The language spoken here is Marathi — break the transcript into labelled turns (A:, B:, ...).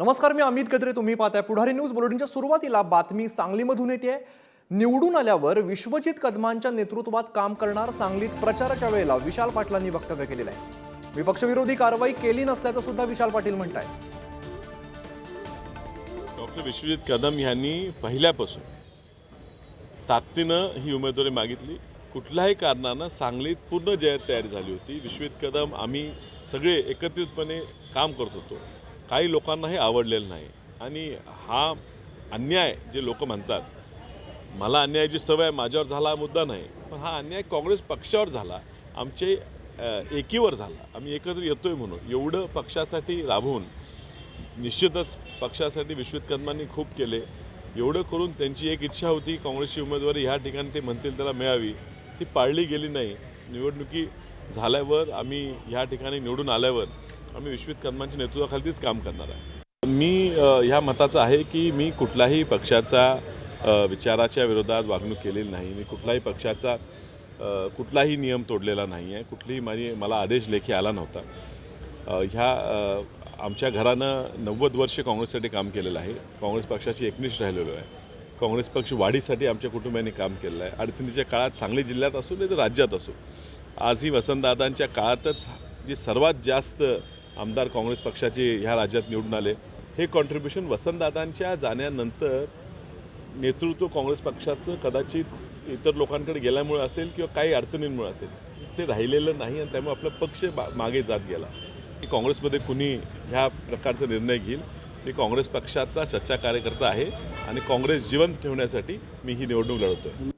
A: नमस्कार मी अमित गद्रे. तुम्ही पाहताय पुढारी न्यूज बुलेटिनच्या सुरुवातीला बातमी सांगलीमधून येते निवडून आल्यावर विश्वजित कदमांच्या नेतृत्वात काम करणार सांगलीत प्रचाराच्या वेळेला विशाल पाटलांनी वक्तव्य केलेलं आहे. विपक्षविरोधी कारवाई केली नसल्याचं सुद्धा विशाल पाटील म्हणताय.
B: डॉक्टर विश्वजित कदम यांनी पहिल्यापासून ताकदीनं ही उमेदवारी मागितली. कुठल्याही कारणानं सांगलीत पूर्ण जयत तयारी झाली होती. विश्वजित कदम आम्ही सगळे एकत्रितपणे काम करत होतो. काही लोकांना हे आवडलेलं नाही. आणि हा अन्याय जे लोक म्हणतात मला अन्यायाची सवय माझ्यावर झाला हा मुद्दा नाही पण हा अन्याय काँग्रेस पक्षावर झाला आमचे एकीवर झाला. आम्ही एकत्र येतोय म्हणून. एवढं पक्षासाठी राबवून निश्चितच पक्षासाठी विश्वित कदमांनी खूप केले. एवढं करून त्यांची एक इच्छा होती काँग्रेसची उमेदवारी ह्या ठिकाणी ते म्हणतील त्याला मिळावी. ती पाळली गेली नाही. निवडणुकी झाल्यावर आम्ही ह्या ठिकाणी निवडून आल्यावर आम्ही विश्वित कदमांच्या नेतृत्वाखालीच काम करणार आहे. मी ह्या मताचा आहे की मी कुठल्याही पक्षाचा विचाराच्या विरोधात वागणूक केलेली नाही. मी कुठलाही पक्षाचा कुठलाही नियम तोडलेला नाही आहे. कुठलीही माझी मला आदेश लेखी आला नव्हता. ह्या आमच्या घरानं नव्वद वर्ष काँग्रेससाठी काम केलेलं आहे. काँग्रेस पक्षाची एकनिष्ठ राहिलेलो आहे. काँग्रेस पक्ष वाढीसाठी आमच्या कुटुंबियांनी काम केलेलं आहे. अडचणीच्या काळात सांगली जिल्ह्यात असो नाही तर राज्यात असो. आजही वसंतदादांच्या काळातच जी सर्वात जास्त आमदार काँग्रेस पक्षाचे ह्या राज्यात निवडून आले. हे कॉन्ट्रीब्युशन वसंतदादांच्या जाण्यानंतर नेतृत्व काँग्रेस पक्षाचं कदाचित इतर लोकांकडे गेल्यामुळे असेल किंवा काही अडचणींमुळे असेल ते राहिलेलं नाही आणि त्यामुळे आपला पक्ष बा मागे जात गेला. की काँग्रेसमध्ये कुणी ह्या प्रकारचा निर्णय घेईल मी काँग्रेस पक्षाचा सच्चा कार्यकर्ता आहे आणि काँग्रेस जिवंत ठेवण्यासाठी मी ही निवडणूक लढवतो